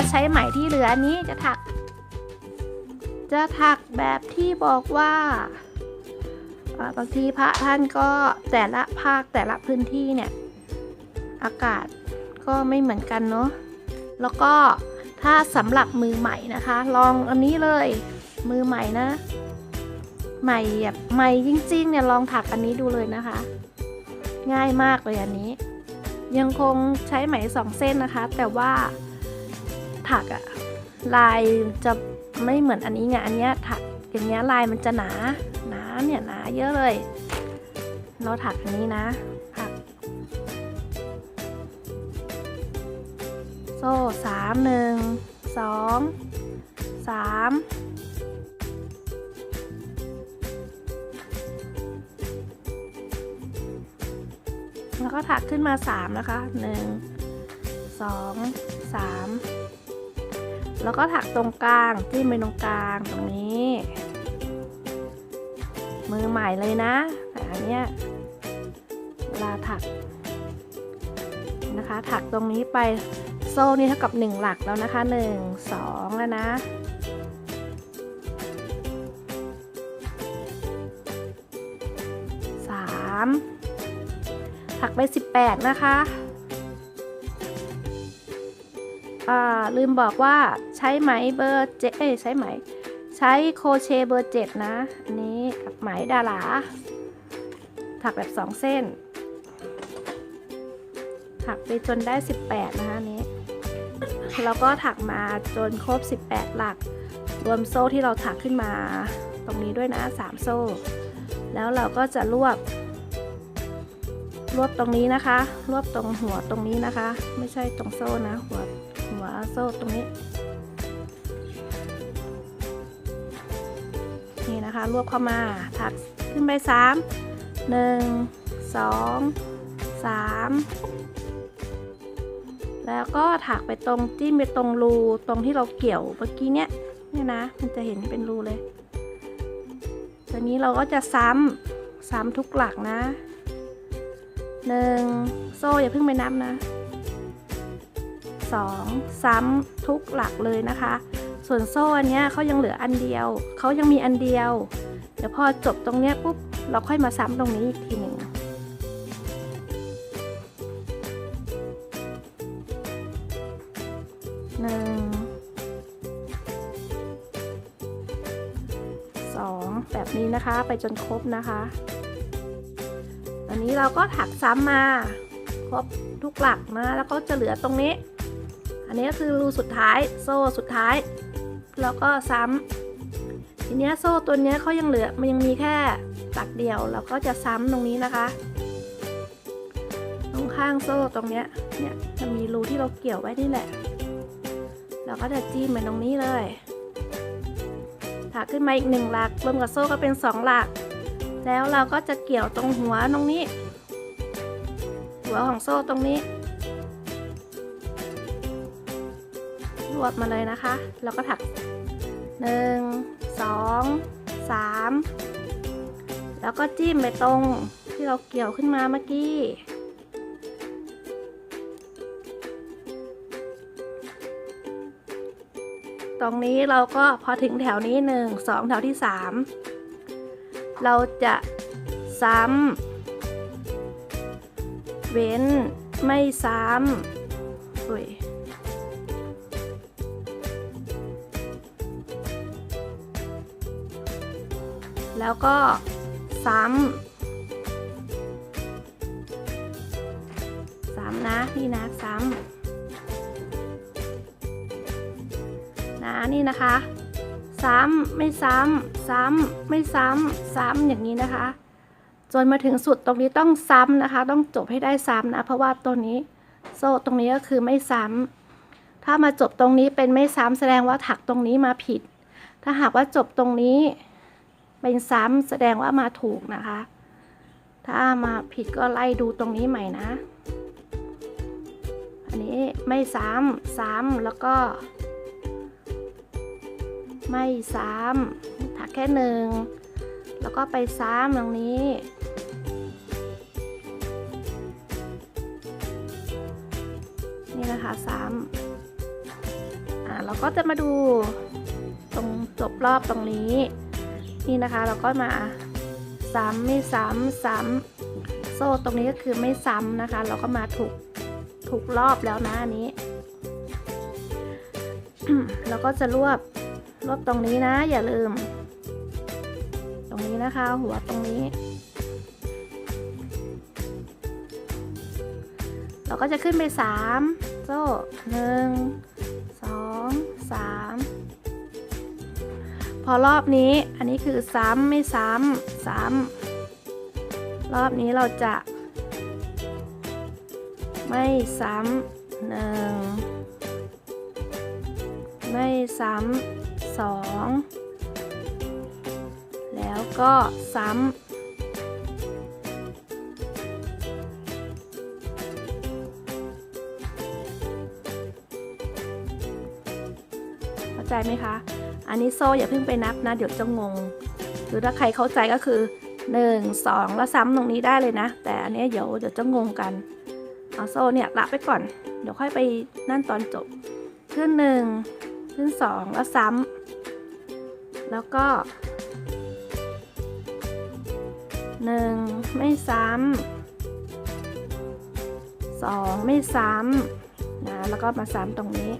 จะใช้ไหมที่เหลืออันนี้จะถัก จะถักแบบที่บอกว่าอ่าบางทีพระท่านก็แต่ละภาคแต่ละพื้นที่เนี่ยอากาศก็ไม่เหมือนกันเนาะแล้วก็ถ้าสำหรับมือใหม่นะคะ ลองอันนี้เลยมือใหม่นะใหม่แบบใหม่จริงๆเนี่ยลองถักอันนี้ดูเลยนะคะ ง่ายมากเลยอันนี้ ยังคงใช้ไหมสองเส้นนะคะ แต่ว่า ถักอะลายจะไม่เหมือนอันนี้ไงอันเนี้ยถักอย่างเงี้ยลายมันจะหนาหนาเนี่ยหนาเยอะเลย เราถักอันนี้นะถัก โซ่สามหนึ่งสองสามแล้วก็ถักขึ้นมาสามนะคะหนึ่งสองสาม แล้วก็ถักตรงกลางจิ้มไปตรงกลางตรงนี้ มือใหม่เลยนะแต่อันเนี้ยเวลาถักนะคะ ถักตรงนี้ไปโซ่นี่เท่ากับ 1 หลักแล้วนะคะ 1 2 แล้วนะ3ถักไป 18 นะคะ ลืมบอกว่าใช้ไหมเบอร์เจเอ้ใช้ไหม ใช้โคเชเบอร์เจ็ดนะ อันนี้กับไหมดาราถักแบบ2เส้น ถักไปจนได้ 18 นะคะนนี้แล้วก็ถักมาจนครบ 18 หลัก รวมโซ่ที่เราถักขึ้นมา ตรงนี้ด้วยนะ 3 โซ่ แล้วเราก็จะรวบ รวบตรงนี้นะคะ รวบตรงหัวตรงนี้นะคะ ไม่ใช่ตรงโซ่นะ หัว หัวโซ่ตรงนี้ นี่นะคะ รวบเข้ามา ถักขึ้นไป 3 1 2 3 แล้วก็ถักไปตรงจิ้มไปตรงรูตรงที่เราเกี่ยวเมื่อกี้เนี้ยเนี่ยนะ มันจะเห็นเป็นรูเลยตอนนี้เราก็จะซ้ำซ้ำทุกหลักนะหนึ่งโซ่อย่าเพิ่งไปนับนะ สองซ้ำทุกหลักเลยนะคะ ส่วนโซ่อันเนี้ยเขายังเหลืออันเดียว เขายังมีอันเดียว เดี๋ยวพอจบตรงเนี้ยปุ๊บเราค่อยมาซ้ำตรงนี้อีกทีหนึ่งหนึ่งสองแบบนี้นะคะไปจนครบนะคะอันนี้เราก็ถักซ้ำมาครบทุกหลักนะ แล้วก็จะเหลือตรงนี้ อันนี้ก็คือรูสุดท้ายโซ่สุดท้าย แล้วก็ซ้ำทีเนี้ยโซ่ตัวเนี้ยเขายังเหลือมันยังมีแค่หลักเดียวเราก็จะซ้ำตรงนี้นะคะ ตรงข้างโซ่ตรงเนี้ยเนี่ยจะมีรูที่เราเกี่ยวไว้นี่แหละ เราก็จะจิ้มไปตรงนี้เลยถักขึ้นมาอีกหนึ่งหลักรวมกับโซ่ก็เป็นสองหลัก แล้วเราก็จะเกี่ยวตรงหัวตรงนี้ หัวของโซ่ตรงนี้ รวบมาเลยนะคะ แล้วก็ถักหนึ่งสองสามแล้วก็จิ้มไปตรงที่เราเกี่ยวขึ้นมาเมื่อกี้ตรงนี้เราก็พอถึงแถวนี้หนึ่งสองแถวที่สามเราจะซ้ำ เว้นไม่ซ้ำอุ้ย แล้วก็ซ้ำซ้ำนะนี่นะซ้ำนะนี่นะคะ ซ้ำไม่ซ้ำซ้ำไม่ซ้ำซ้ำอย่างนี้นะคะ จนมาถึงสุดตรงนี้ต้องซ้ำนะคะ ต้องจบให้ได้ซ้ำนะ เพราะว่าตัวนี้โซ่ตรงนี้ก็คือไม่ซ้ำถ้ามาจบตรงนี้เป็นไม่ซ้ำแสดงว่าถักตรงนี้มาผิด ถ้าหากว่าจบตรงนี้ เป็นซ้ำแสดงว่ามาถูกนะคะ ถ้ามาผิดก็ไล่ดูตรงนี้ใหม่นะ อันนี้ไม่ซ้ำซ้ำแล้วก็ ไม่ซ้ำถักแค่หนึ่งแล้วก็ไปซ้ำตรงนี้นี่นะคะซ้ำเราก็จะมาดูตรงจบรอบตรงนี้ นี่นะคะเราก็มาซ้ำไม่ซ้ำซ้ำโซ่ตรงนี้ก็คือไม่ซ้ำนะคะ เราก็มาถูกถูกรอบแล้วนะอันนี้ เราก็จะรวบรวบตรงนี้นะ อย่าลืม ตรงนี้นะคะ หัวตรงนี้ เราก็จะขึ้นไปสามโซ่หนึ่งสองสาม อรอบนี้อันนี้คือซ้ำไม่ซ้ำซ้ำรอบนี้เราจะ ไม่ซ้ำหนึ่งไม่ซ้ำสองแล้วก็ซ้ำเข้าใจไหมคะ อันนี้โซ่อย่าเพิ่งไปนับนะ เดี๋ยวจะงง หรือถ้าใครเข้าใจก็คือ 1 2 แล้วซ้ำตรงนี้ได้เลยนะ แต่อันนี้เดี๋ยวเดี๋ยวจะงงกัน เอาโซ่เนี่ยละไปก่อน เดี๋ยวค่อยไปนั่นตอนจบ ขึ้น 1 ขึ้น 2 แล้วซ้ำ แล้วก็ 1 ไม่ซ้ำสองไม่ซ้ำนะ แล้วก็มาซ้ำตรงนี้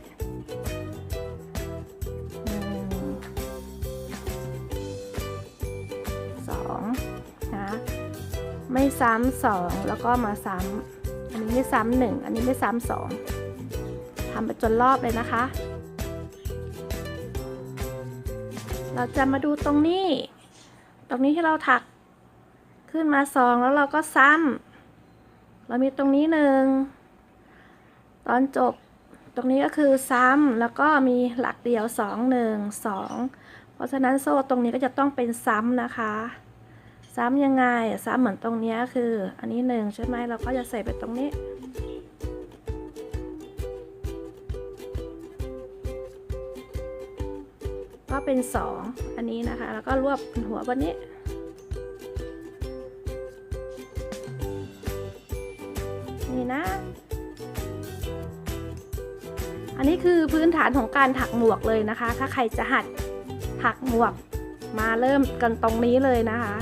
ไม่ซ้ำสองแล้วก็มาซ้ำอันนี้ไม่ซ้ำหนึ่งอันนี้ไม่ซ้ำสองทำไปจนรอบเลยนะคะ เราจะมาดูตรงนี้ ตรงนี้ที่เราถักขึ้นมาสองแล้วเราก็ซ้ำเรามีตรงนี้หนึ่งตอนจบตรงนี้ก็คือซ้ำแล้วก็มีหลักเดียวสองหนึ่งสองเพราะฉะนั้นโซ่ตรงนี้ก็จะต้องเป็นซ้ำนะคะ ซ้ำยังไง ซ้ำเหมือนตรงนี้คือ อันนี้หนึ่งใช่ไหมเราก็จะใส่ไปตรงนี้ก็เป็นสองอันนี้นะคะ แล้วก็รวบหัวบนนี้ นี่นะ อันนี้คือพื้นฐานของการถักหมวกเลยนะคะ ถ้าใครจะหัดถักหมวกมาเริ่มกันตรงนี้เลยนะคะ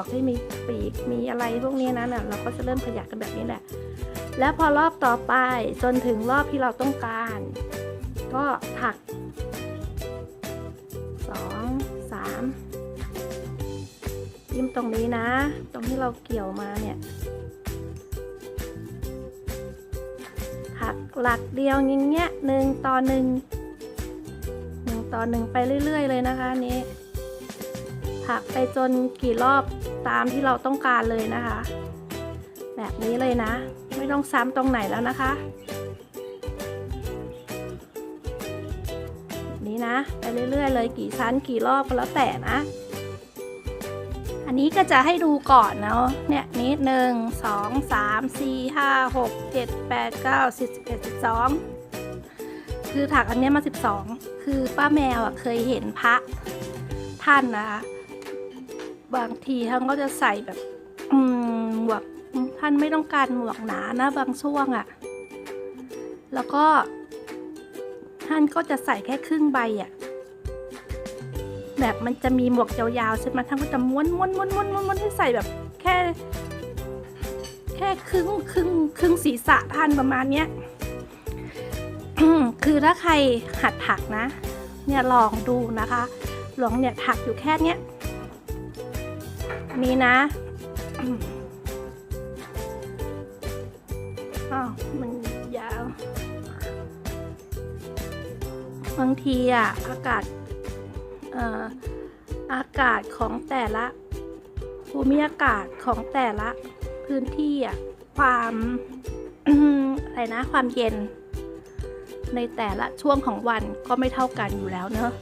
วกที่มีปีกมีอะไรพวกนี้นะน่ะเราก็จะเริ่มขยักกันแบบนี้แหละ แล้วพอรอบต่อไปจนถึงรอบที่เราต้องการ ก็ถักสองสามยิ้มตรงนี้นะ ตรงที่เราเกี่ยวมาเนี่ยถักหลักเดียวอย่างเงี้ยหนึ่งต่อหนึ่งหนึ่งต่อหนึ่งไปเรื่อย ๆ เลยนะคะนี้ถักไปจนกี่รอบ ตามที่เราต้องการเลยนะคะ แบบนี้เลยนะ ไม่ต้องซ้ำตรงไหนแล้วนะคะ นี้นะ ไปเรื่อยๆเลยกี่ชั้นกี่รอบก็แล้วแต่นะ อันนี้ก็จะให้ดูก่อนเนาะเนี่ยนี้หนึ่งสองสามสี่ห้าหกเจ็ดแปดเก้าสิบสิบเอ็ดสิบสองคือถักอันนี้มาสิบสองคือป้าแมวอะเคยเห็นพระท่านนะคะ บางทีท่านก็จะใส่แบบอืหมวกท่านไม่ต้องการหมวกหนานะบางช่วงอะ่ะ แล้วก็ ท่านก็จะใส่แค่ครึ่งใบอะ่ะ แบบมันจะมีหมวกยาวๆใช่ไหมท่านก็จะม้วนม้วนม้วนม้วนม้วนวนให้ใส่แบบแค่ แค่ครึ่งครึ่งครึ่งศีรษะท่านประมาณเนี้ยคือถ้าใครหัดถักนะ เนี่ยลองดูนะคะลองเนี่ยถักอยู่แค่เนี้ย นี่นะอืมอ้าวมันยาว บางทีอะ อากาศเอ่ออากาศของแต่ละภูมิอากาศของแต่ละพื้นที่อะ ความอะไรนะ ความเย็น ในแต่ละช่วงของวันก็ไม่เท่ากันอยู่แล้วเนอะ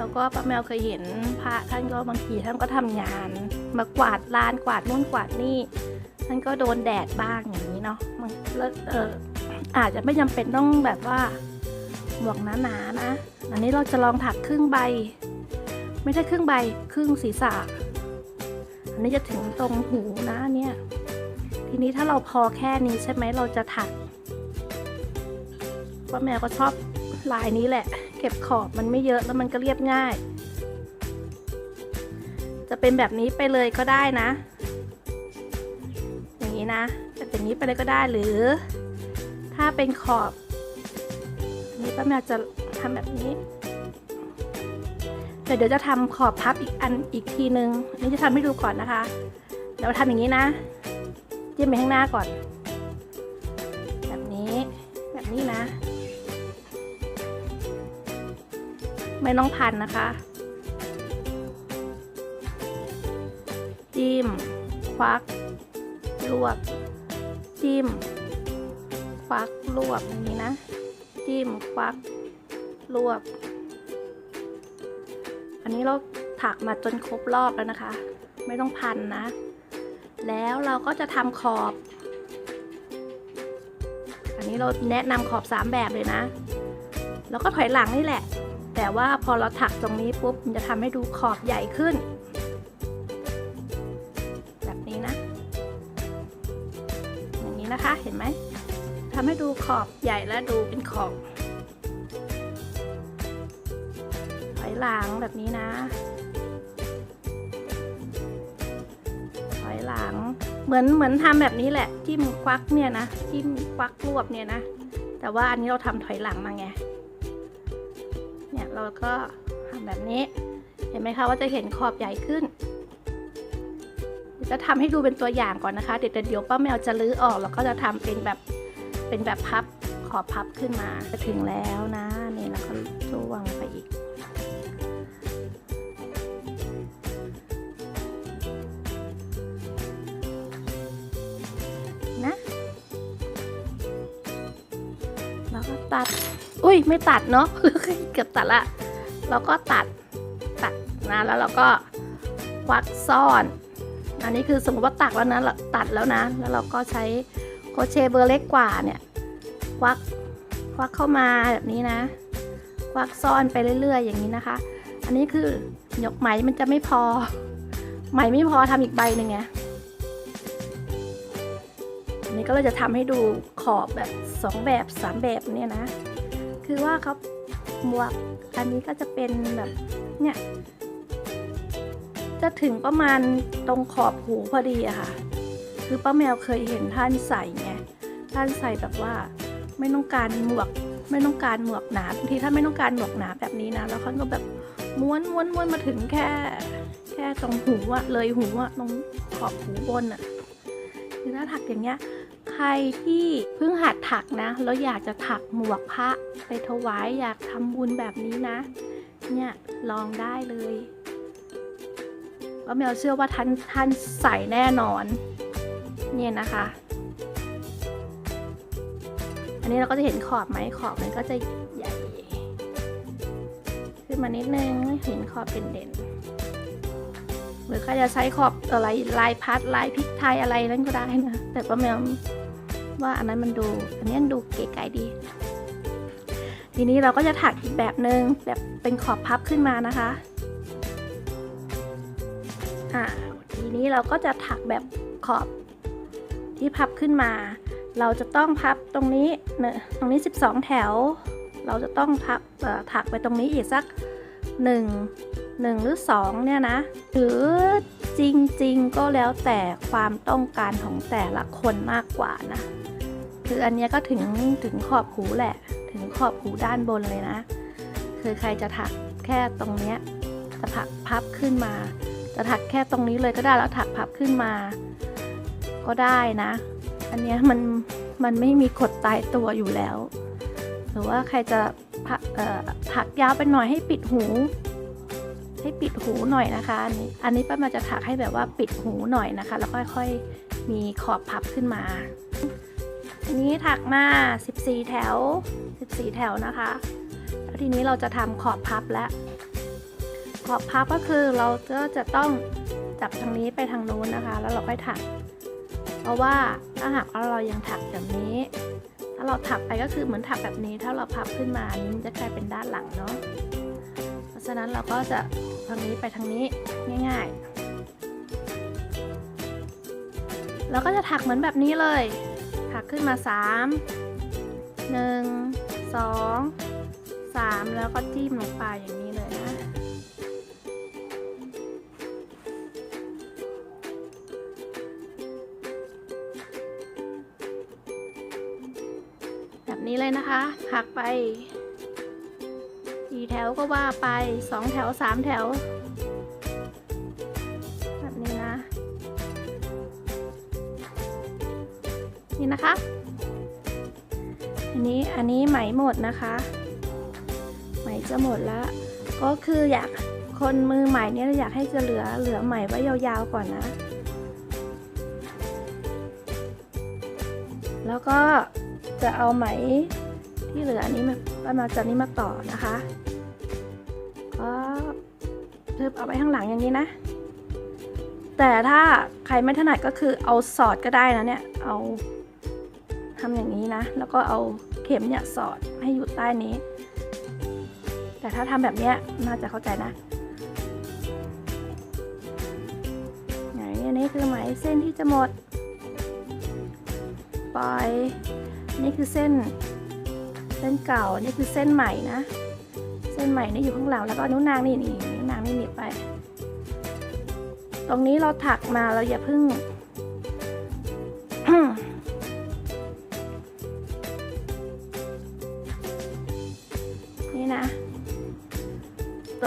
แล้วก็ป้าแมวเคยเห็นพระท่านก็บางทีท่านก็ทำงาน มากวาดลานกวาดนู่นกวาดนี่ท่านก็โดนแดดบ้างอย่างนี้เนาะมันเอออาจจะไม่จำเป็นต้องแบบว่าหมวกหนาๆนะ อันนี้เราจะลองถักครึ่งใบ ไม่ใช่ครึ่งใบครึ่งศีรษะ อันนี้จะถึงตรงหูนะเนี่ย ทีนี้ถ้าเราพอแค่นี้ใช่ไหมเราจะถักป้าแมวก็ชอบ ลายนี้แหละ เก็บขอบมันไม่เยอะแล้วมันก็เรียบง่าย จะเป็นแบบนี้ไปเลยก็ได้นะ อย่างนี้นะจะอย่างนี้ไปเลยก็ได้หรือ ถ้าเป็นขอบนี้ป้าแมวจะทำแบบนี้แต่เดี๋ยวจะทำขอบพับอีกอันอีกทีนึงนนี้จะทำให้ดูก่อนนะคะ เดี๋ยวทำอย่างนี้นะ จิ้มไปข้างหน้าก่อน ไม่ต้องพันนะคะ จิ้ม ควักรวบจิ้ม ควักรวบอย่างนี้นะ จิ้ม ควักรวบอันนี้เราถักมาจนครบรอบแล้วนะคะ ไม่ต้องพันนะ แล้วเราก็จะทำขอบ อันนี้เราแนะนำขอบสามแบบเลยนะ แล้วก็ถอยหลังนี่แหละ แต่ว่าพอเราถักตรงนี้ปุ๊บมันจะทำให้ดูขอบใหญ่ขึ้น แบบนี้นะ อย่างนี้นะคะเห็นไหมทำให้ดูขอบใหญ่และดูเป็นขอบถอยหลังแบบนี้นะถอยหลังเหมือนเหมือนทำแบบนี้แหละ จิ้มควักเนี่ยนะจิ้มควักรวบเนี่ยนะ แต่ว่าอันนี้เราทำถอยหลังมาไง เราก็ทำแบบนี้ เห็นไหมคะว่าจะเห็นขอบใหญ่ขึ้นจะทำให้ดูเป็นตัวอย่างก่อนนะคะ เดี๋ยวเดี๋ยวป้าแมวจะลื้อออกแล้วก็จะทำเป็นแบบเป็นแบบพับขอบพับขึ้นมาจะถึงแล้วนะนี่แล้วก็จ้วงไปอีก นะ แล้วก็ตัด อุ้ยไม่ตัดเนาะเกือบตัดละเราก็ตัดตัดนะแล้วเราก็ควักซ่อน อันนี้คือสมมติว่าตักแล้วนะตัดแล้วนะ แล้วเราก็ใช้โคเชเบอร์เล็กกว่าเนี่ยควักควักเข้ามาแบบนี้นะควักซ่อนไปเรื่อย ๆ อย่างนี้นะคะ อันนี้คือยกไหมมันจะไม่พอ ไหมไม่พอทำอีกใบหนึ่งไงอันนี้ก็เลยจะทำให้ดูขอบแบบสองแบบสามแบบเนี่ยนะ คือว่าเขาหมวกอันนี้ก็จะเป็นแบบเนี่ย จะถึงประมาณตรงขอบหูพอดีอะค่ะ คือป้าแมวเคยเห็นท่านใส่ไงท่านใส่แบบว่าไม่ต้องการหมวกไม่ต้องการหมวกหนาบางทีถ้าไม่ต้องการหมวกหนาแบบนี้นะแล้วเขาก็แบบม้วนม้วนม้วนมาถึงแค่ แค่ตรงหูอะเลยหูอะตรงขอบหูบนอะคือถ้าถักอย่างเงี้ย ใครที่เพิ่งหัดถักนะ แล้วอยากจะถักหมวกพระไปถวายอยากทำบุญแบบนี้นะ เนี่ยลองได้เลยว่าแมวเชื่อว่าท่านท่านใส่แน่นอน เนี่ยนะคะ อันนี้เราก็จะเห็นขอบไหมขอบมันก็จะใหญ่ขึ้นมานิดนึงเห็นขอบเป็นเด่นหรือใครจะใช้ขอบอะไรลายพัดลายพริกไทยอะไรนั่นก็ได้นะ แต่ป้าแมว ว่าอันนั้นมันดู อันนี้นดูเก๋ไก๋ดี ทีนี้เราก็จะถักอีกแบบหนึ่งแบบเป็นขอบพับขึ้นมานะคะอ่าทีนี้เราก็จะถักแบบขอบที่พับขึ้นมา เราจะต้องพับตรงนี้เนี่ยตรงนี้ 12 แถว เราจะต้องพับถักไปตรงนี้อีกสัก 1 1 หรือ 2 เนี่ยนะ หรือจริง ๆ ก็แล้วแต่ความต้องการของแต่ละคนมากกว่านะ คืออันนี้ก็ถึงถึงขอบหูแหละ ถึงขอบหูด้านบนเลยนะ คือใครจะถักแค่ตรงเนี้ยจะถักพับขึ้นมา จะถักแค่ตรงนี้เลยก็ได้แล้วถักพับขึ้นมา ก็ได้นะ อันนี้มันมันไม่มีกฎตายตัวอยู่แล้ว หรือว่าใครจะพักเอ่อถักยาวไปหน่อยให้ปิดหู ให้ปิดหูหน่อยนะคะ อันนี้อันนี้ป้ามาจะถักให้แบบว่าปิดหูหน่อยนะคะ แล้วค่อยๆมีขอบพับขึ้นมา นนี้ถักมา 14 แถว 14 แถวนะคะ แล้วทีนี้เราจะทำขอบพับแล้ว ขอบพับก็คือเราก็จะต้องจับทางนี้ไปทางนู้นนะคะ แล้วเราค่อยถัก เพราะว่าถ้าหากว่าเรายังถักแบบนี้ ถ้าเราถักไปก็คือเหมือนถักแบบนี้ ถ้าเราพับขึ้นมานี้จะกลายเป็นด้านหลังเนาะ เพราะฉะนั้นเราก็จะทางนี้ไปทางนี้ง่าย ๆ เราก็จะถักเหมือนแบบนี้เลย ถักขึ้นมา 3 1สองสามแล้วก็จิ้มลงไปอย่างนี้เลยนะ แบบนี้เลยนะคะ หักไปกี่แถวก็ว่าไปสองแถวสามแถว นี่นะคะ อันนี้อันนี้ไหมหมดนะคะ ไหมจะหมดแล้ว ก็คืออยากคนมือใหม่เนี่ยอยากให้จะเหลือเหลือไหมไว้ยาวๆก่อนนะ แล้วก็จะเอาไหมที่เหลืออันนี้มาประมาณจากนี้มาต่อนะคะก็เทิบเอาไว้ข้างหลังอย่างนี้นะ แต่ถ้าใครไม่ถนัดก็คือเอาสอดก็ได้นะเนี่ย เอา ทำอย่างนี้นะ แล้วก็เอาเข็มเนี่ยสอดให้อยู่ใต้นี้ แต่ถ้าทำแบบเนี้ยน่าจะเข้าใจนะไหนอันนี้คือไหมเส้นที่จะหมดปล่อยนี่คือเส้นเส้นเก่านี่คือเส้นใหม่นะ เส้นใหม่นี่อยู่ข้างหลังแล้วก็นิ้วนางนี่นี่นิ้วนางนี่หนีบไป ตรงนี้เราถักมาเราอย่าเพึ่ง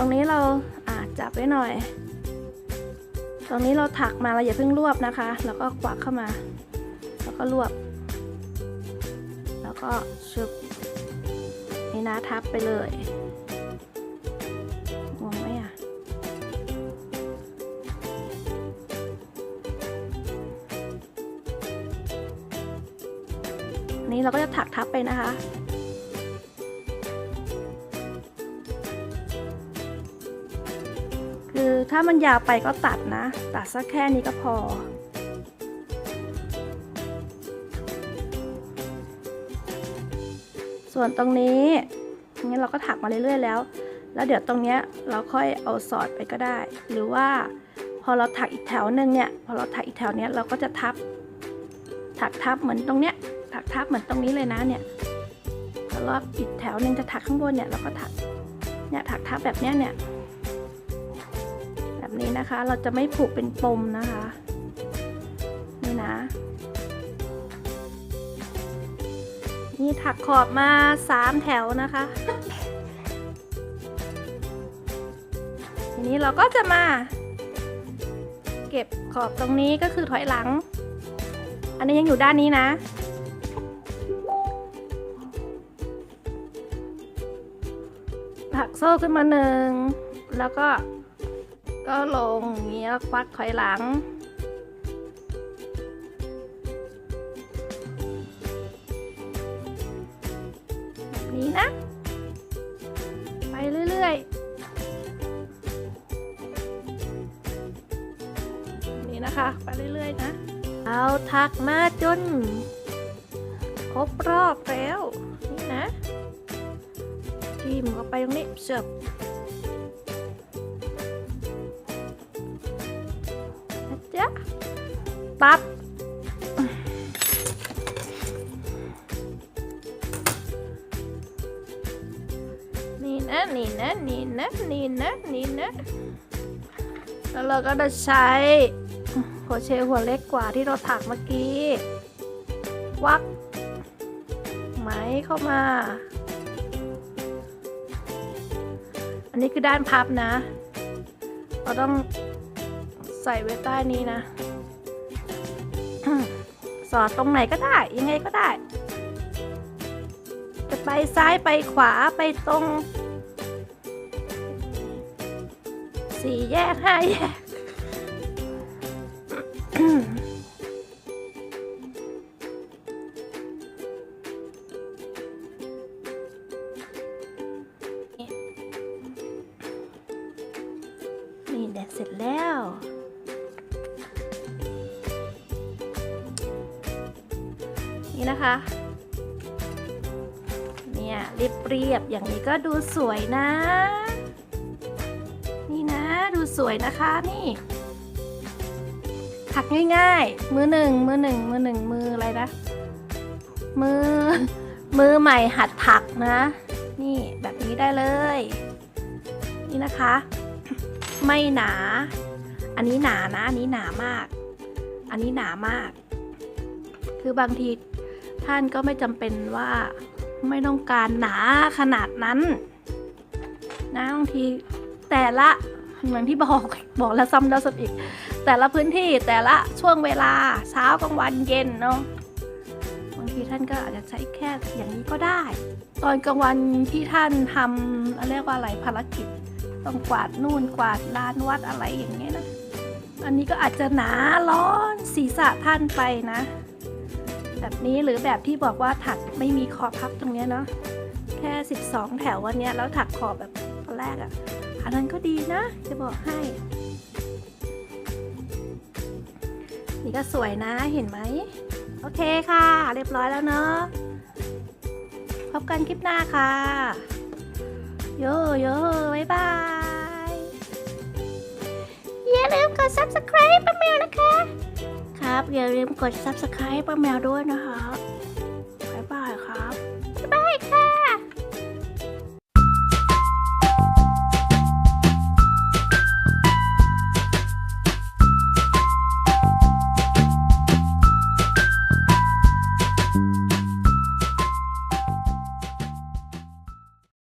รงนี้เราอาจจับไว้หน่อย ตรงนี้เราถักมาเราอย่าเพิ่งรวบนะคะ แล้วก็ควักเข้ามา แล้วก็รวบ แล้วก็ชุบนี่นะทับไปเลยงงไหมอะนนี้เราก็จะถักทับไปนะคะ ถ้ามันยาวไปก็ตัดนะ ตัดสักแค่นี้ก็พอ ส่วนตรงนี้งั้นเราก็ถักมาเรื่อยๆแล้ว แล้วเดี๋ยวตรงเนี้ยเราค่อยเอาสอดไปก็ได้ หรือว่าพอเราถักอีกแถวหนึ่งเนี่ย พอเราถักอีกแถวเนี้ยเราก็จะทับ ถักทับเหมือนตรงเนี้ย ถักทับเหมือนตรงนี้เลยนะเนี่ยแล้วรอบอีกแถวหนึ่งจะถักข้างบนเนี่ยเราก็ถัก เนี่ยถักทับแบบเนี้ยเนี่ย นี้นะคะ เราจะไม่ผูกเป็นปมนะคะ นี่นะ นี่ถักขอบมาสามแถวนะคะ ทีนี้เราก็จะมา เก็บขอบตรงนี้ก็คือถอยหลัง อันนี้ยังอยู่ด้านนี้นะถักโซ่ขึ้นมาหนึ่งแล้วก็ ก็ลงอย่างนี้แล้วควักถอยหลัง นี้นะ ไปเรื่อยๆ นี่นะคะ ไปเรื่อยๆ นะ เอาถักมาจน ครบรอบแล้ว นี่นะจิ้มเข้าไปตรงนี้เสิร์ฟ ปั๊บนี่นะนี่นะนี่นะนี่นะนี่นะแล้วเราก็จะใช้โครเชหัวเล็กกว่าที่เราถักเมื่อกี้ วักไหมเข้ามา อันนี้คือด้านพับนะ เราต้องใส่ไว้ใต้นี้นะ สอดตรงไหนก็ได้ ยังไงก็ได้ จะไปซ้ายไปขวาไปตรงสี่แยกห้าแยกนี่แดดเสร็จแล้ว นะคะ เนี่ยเรียบเรียบๆอย่างนี้ก็ดูสวยนะ นี่นะดูสวยนะคะนี่ถักง่ายๆ มือหนึ่งมือหนึ่งมือหนึ่งมืออะไรนะ มือ มือใหม่หัดถักนะ นี่แบบนี้ได้เลย นี่นะคะ ไม่หนา อันนี้หนานะ อันนี้หนามาก อันนี้หนามาก คือบางที ท่านก็ไม่จำเป็นว่าไม่ต้องการหนาขนาดนั้นนะบางทีแต่ละเหมือนที่บอกบอกแล้วซ้ำแล้วซ้ำอีก แต่ละพื้นที่แต่ละช่วงเวลาเช้ากลางวันเย็นเนาะบางทีท่านก็อาจจะใช้แค่อย่างนี้ก็ได้ ตอนกลางวันที่ท่านทำเรียกว่าอะไรภารกิจต้องกวาดนู่นกวาดลานวัดอะไรอย่างเงี้ยนะ อันนี้ก็อาจจะหนาร้อนศีรษะท่านไปนะ แบบนี้หรือแบบที่บอกว่าถักไม่มีคอพับตรงเนี้ยเนาะแค่ 12 แถววันเนี้ยแล้วถักขอบแบบตอนแรกอะ่ะอันนั้นก็ดีนะ จะบอกให้ นี่ก็สวยนะเห็นไหม โอเคค่ะ เรียบร้อยแล้วเนาะพบกันคลิปหน้าค่ะ โยโย่บ๊ายบาย อย่าลืมกด subscribe ป้าแมวนะคะ ครับ อย่าลืมกด subscribe ป้าแมวด้วยนะคะบ๊ายบายครับบ๊ายบายค่ะ